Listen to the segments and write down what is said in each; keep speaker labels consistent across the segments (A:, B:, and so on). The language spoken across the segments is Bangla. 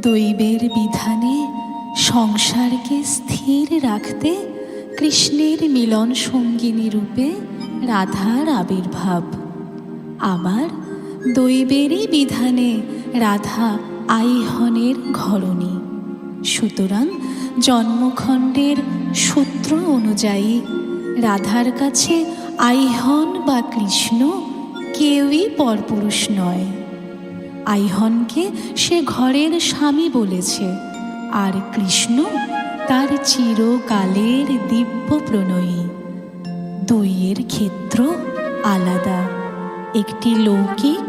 A: দৈবের বিধানে সংসারকে স্থির রাখতে কৃষ্ণের মিলন সঙ্গিনী রূপে রাধার আবির্ভাব। আবার দৈবেরই বিধানে রাধা আইহনের ঘরণী। সুতরাং জন্মখণ্ডের সূত্র অনুযায়ী রাধার কাছে আইহন বা কৃষ্ণ কেউই পরপুরুষ নয়। আইহনকে সে ঘরের স্বামী বলেছে, আর কৃষ্ণ তার চিরকালের দিব্য প্রণয়ী। দুইয়ের ক্ষেত্র আলাদা, একটি লৌকিক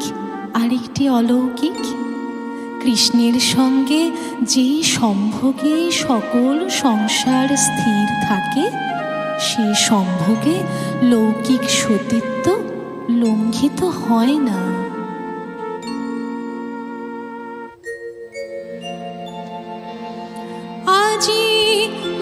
A: আর একটি অলৌকিক। কৃষ্ণের সঙ্গে যেই সম্ভোগে সকল সংসার স্থির থাকে সে সম্ভোগে লৌকিক সতীত্ব লঙ্ঘিত হয় না। 记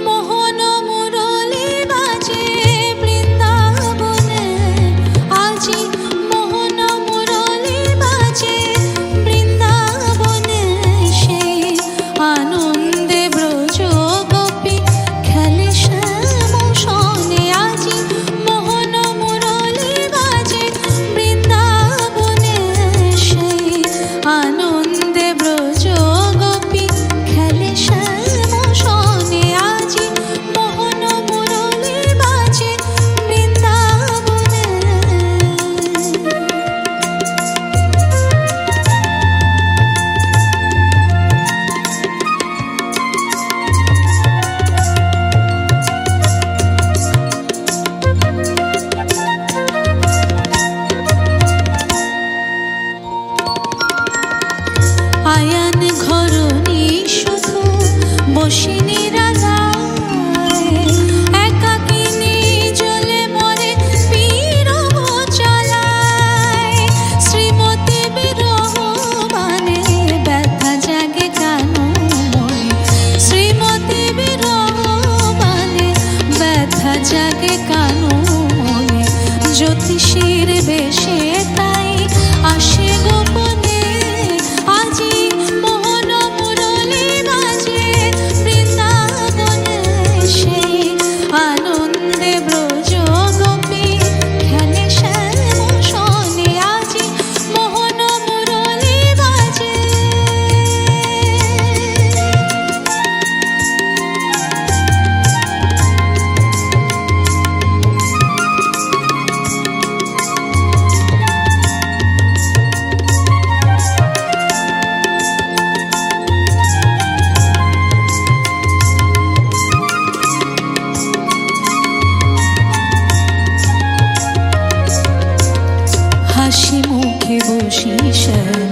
A: শিশন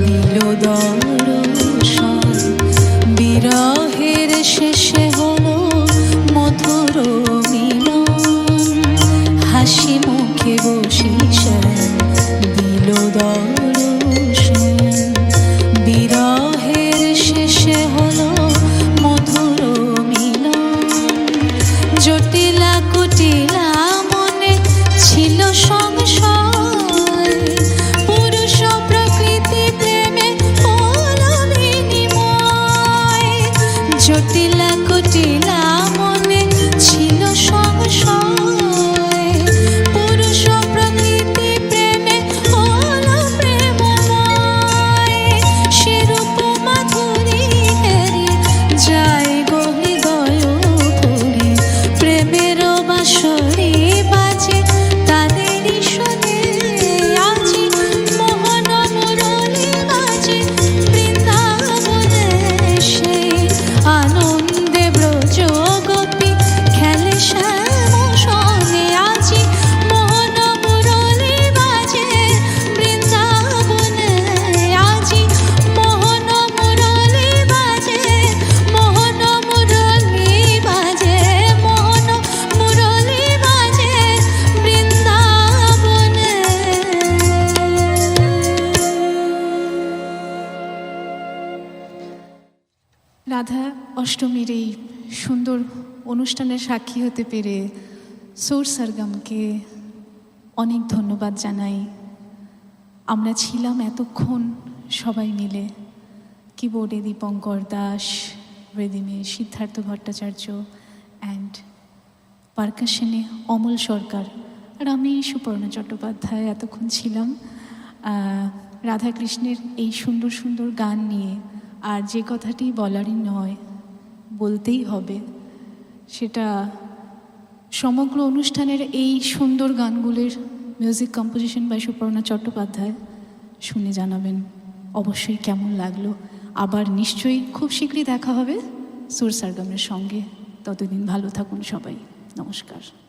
A: দিল দর্শন বিরহের শেষে রাধা অষ্টমীর এই সুন্দর অনুষ্ঠানের সাক্ষী হতে পেরে সৌর সরগমকে অনেক ধন্যবাদ জানাই। আমরা ছিলাম এতক্ষণ সবাই মিলে কিবোর্ডে দীপঙ্কর দাস রেদিমে সিদ্ধার্থ ভট্টাচার্য অ্যান্ড পার্কাশনে অমল সরকার। আর আমি সুপর্ণা চট্টোপাধ্যায় এতক্ষণ ছিলাম। রাধাকৃষ্ণের এই সুন্দর সুন্দর গান নিয়ে আর যে কথাটি বলারই নয়, বলতেই হবে। সেটা সমগ্র অনুষ্ঠানের এই সুন্দর গানগুলির music composition by Suparna Chattopadhyay শুনে জানাবেন। অবশ্যই কেমন লাগল? আবার নিশ্চয়ই খুব শীঘ্রই দেখা হবে সুর সারগামের সঙ্গে। ততদিন ভালো থাকুন সবাই। নমস্কার।